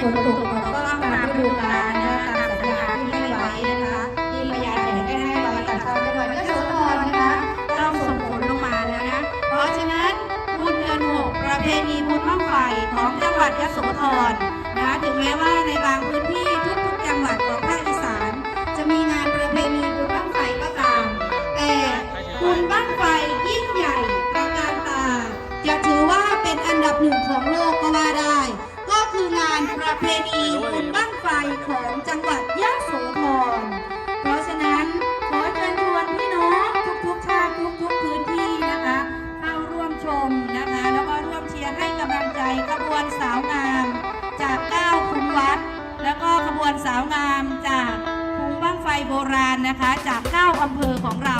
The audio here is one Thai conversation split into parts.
ฝนตกก็ต้องตามฤดูกาลนะคะตามสัญญาที่ให้ไว้นะคะที่พญานแห่งได้ให้ไว้กับชาวจังหวัดยะโสธรนะคะต้องส่งผลลงมาแล้วนะ เพราะฉะนั้นบุญเดือนหกประเพณีบุญบ้างไฟของจังหวัดยะโสธรนะคะถึงแม้ว่าในบางพื้นที่ทุกๆจังหวัดของภาคอีสาน จะมีงานประเพณีบุญบ้างไฟก็ตาม แต่บุญบ้างไฟยิ่งใหญ่ประการตาจะถือว่าเป็นอันดับหนึ่งของโลกก็ว่าได้ เพณีบุญบั้งไฟของจังหวัดยะโสธร เพราะฉะนั้นขอเชิญชวนพี่น้องทุกๆชาติทุกๆพื้นที่นะคะเข้าร่วมชมนะคะ แล้วก็ร่วมเชียร์ให้กำลังใจขบวนสาวงาม จากเก้าคุ้มวัด แล้วก็ขบวนสาวงามจากคุ้มบ้างไฟโบราณนะคะ จากเก้าอำเภอของเรา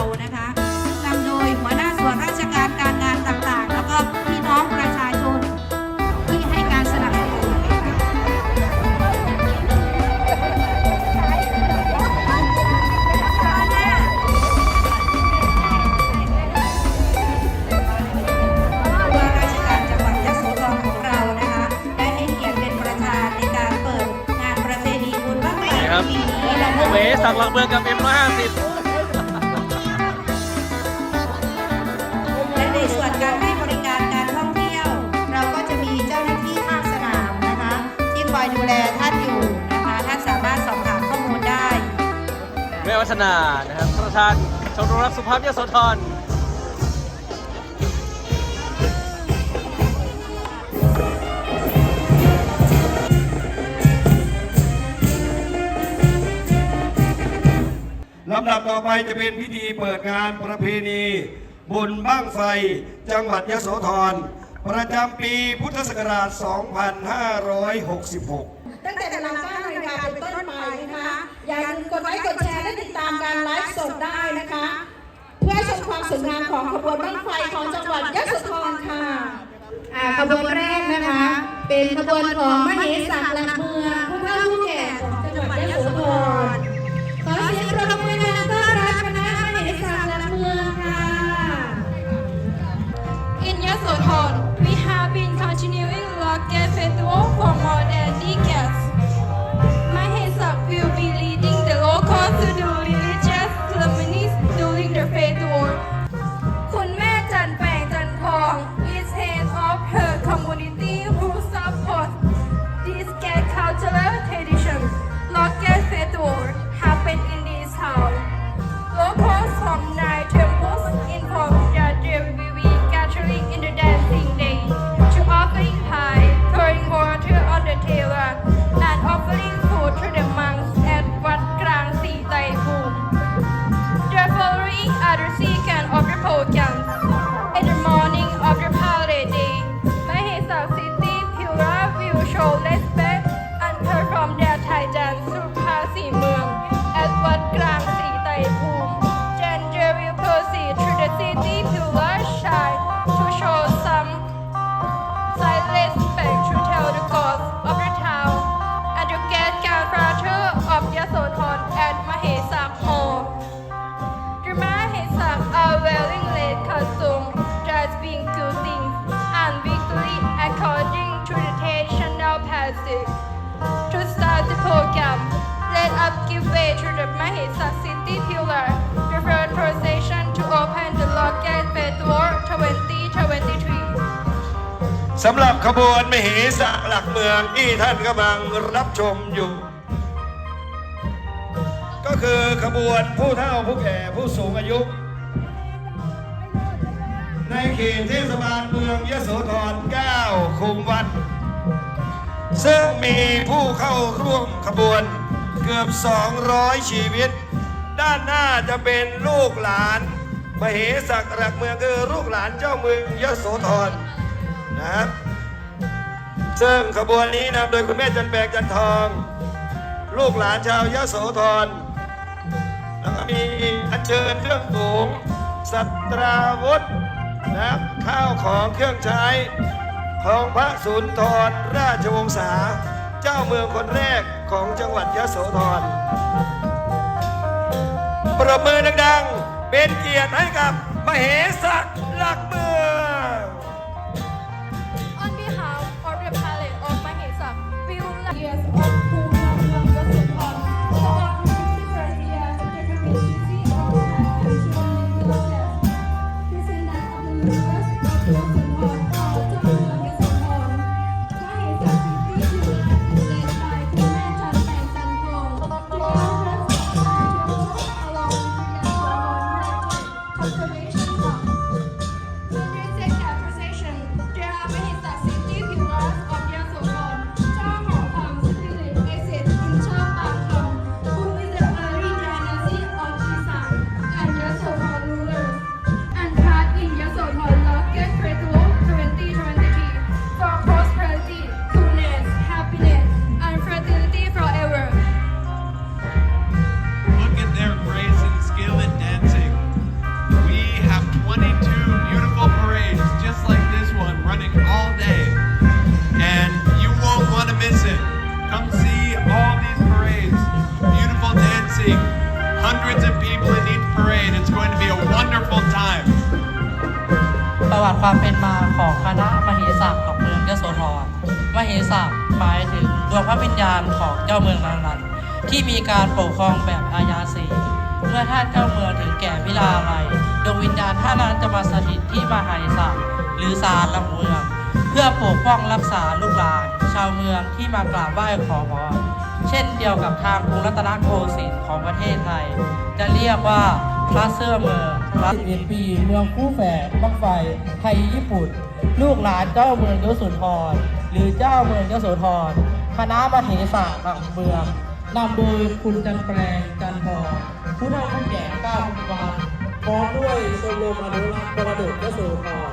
เมืองกับเอ็มร้อยห้าสิบและในส่วนการให้บริการการท่องเที่ยว เราก็จะมีเจ้าหน้าที่ภาคสนามนะคะ ที่คอยดูแลท่านอยู่นะคะท่านสามารถสอบถามข้อมูลได้ แม่วัฒนานะครับประธานชมรมรักสุภาพยโสธร ลำดับต่อไปจะเป็นพิธีเปิดงานประเพณี บุญบ้างไฟ จังหวัดยโสธร ประจำปีพุทธศักราช 2566 ตั้งแต่เวลา9นาฬิกาเป็นต้นไปนะคะ อย่าลืมกดไลค์กดแชร์และติดตามการไลฟ์สดได้นะคะ เพื่อชมความสวยงามของขบวนบ้างไฟของจังหวัดยโสธรค่ะอ่าขบวนแรกนะคะ เป็นขบวนของมเหสักหลักเมืองผู้เฒ่าผู้แก่ของจังหวัดยโสธร Texas City Pillar, the first procession to open the Locket Festival 2023. สำหรับขบวนมเหสกหลักเมืองที่ท่านกำลังรับชมอยู่ ก็คือขบวนผู้เฒ่าผู้แก่ผู้สูงอายุ ในเขตเทศบาลเมืองยโสธร 9 คุมวัดซึ่งมีผู้เข้าร่วมขบวนเกือบ 200 ชีวิต ด้านหน้าจะเป็นลูกหลานมเหสักหลักเมืองคือลูกหลานเจ้าเมืองยโสธรนะครับซึ่งขบวนนี้นำโดยคุณแม่จันแบกจันทอง ลูกหลานชาวยโสธรแล้วก็มีอัญเชิญเครื่องสูงสัตราวุธนะข้าวของเครื่องใช้ของพระสุนทรราชวงศ์สา เจ้าเมืองคนแรกของจังหวัดยโสธร ปรบมือดังๆ เป็นเกียรติให้กับมเหสักหลักเมือง ความเป็นมาของคณะมเหสักของเมืองยโสธรมเหสักหมายถึงดวงพระวิญญาณของเจ้าเมืองนั้นๆที่มีการปกครองแบบอาญาสีเมื่อท่านเจ้าเมืองถึงแก่พิลาลัยดวงวิญญาณท่านนั้นจะมาสถิตที่มหาสักหรือศาลหลักเมือง เพื่อปกป้องรักษาลูกหลาน ชาวเมืองที่มากราบไหว้ขอพรเช่นเดียวกับทางกรุงรัตนโกสินทร์ของประเทศไทย จะเรียกว่า พระเสื้อเมืองพระ11 ปี เมืองคู่แฝดบังไฟ ไทยญี่ปุ่น ลูกหลานเจ้าเมืองยโสธร หรือเจ้าเมืองยโสธร คณะมเหสกของเมืองนำโดยคุณจันแปลงจันทองผู้เฒ่าผู้แก่เก้าพุทธวันพร้อมด้วยชมรมอนุรักษ์มรดกยโสธร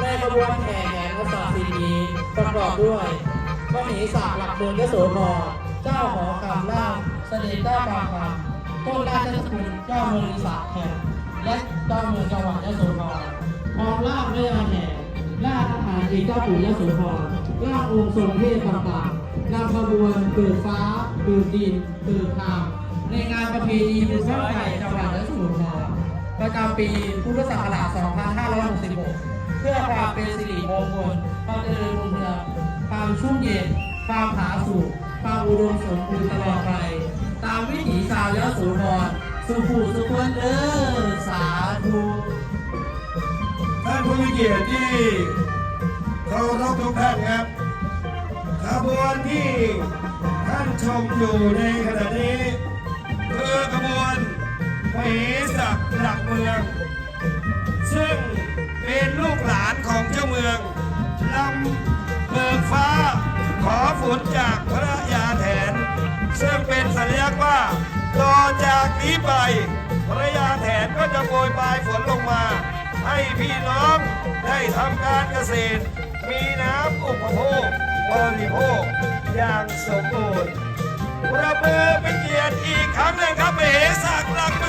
ในขบวนแห่แห่งศาสตร์สีนี้ประกอบด้วยมเหสาหลักเมืองยโสธร เจ้าหอคำล่างเสด็จเจ้าบางคำ ต้นราชสกุลเจ้าเมืองอีสานแห่งและเจ้าเมืองจังหวัดยโสธรพร้อมล่างด้วยาแห่ล่าทหารเอกเจ้าปู่ยโสธรล่าองค์ทรงเทพต่างๆนำขบวนเกิดฟ้าเกิดดินเกิดทางในงานประเพณีบุญบ้างไฟจังหวัดยโสธรประจำปีพุทธศักราช 2566 เพื่อความเป็นสิริมงคลความเจริญรุ่งเรืองความชุ่มเย็นความผาสุกความอุดมสมบูรณ์ตลอดไป ตามวิถีชาวยโสธรสุภูสุขวนเด้อสาธุท่านผู้มีเกียรติที่เคารพทุกท่านครับขบวนที่ท่านชมอยู่ในขณะนี้คือขบวนมเหสักหลักเมือง ซึ่งเป็นลูกหลานของเจ้าเมืองนำ ซึ่งเป็นสัญลักษณ์ว่าต่อจากนี้ไปพระยาแถนก็จะโปรยปลายฝนลงมา ให้พี่น้องได้ทำการเกษตร มีน้ำอุปโภคบริโภคอย่างสมบูรณ์ประเบือเป็นเกียรติอีกครั้งหนึ่งครับเมสักหลัก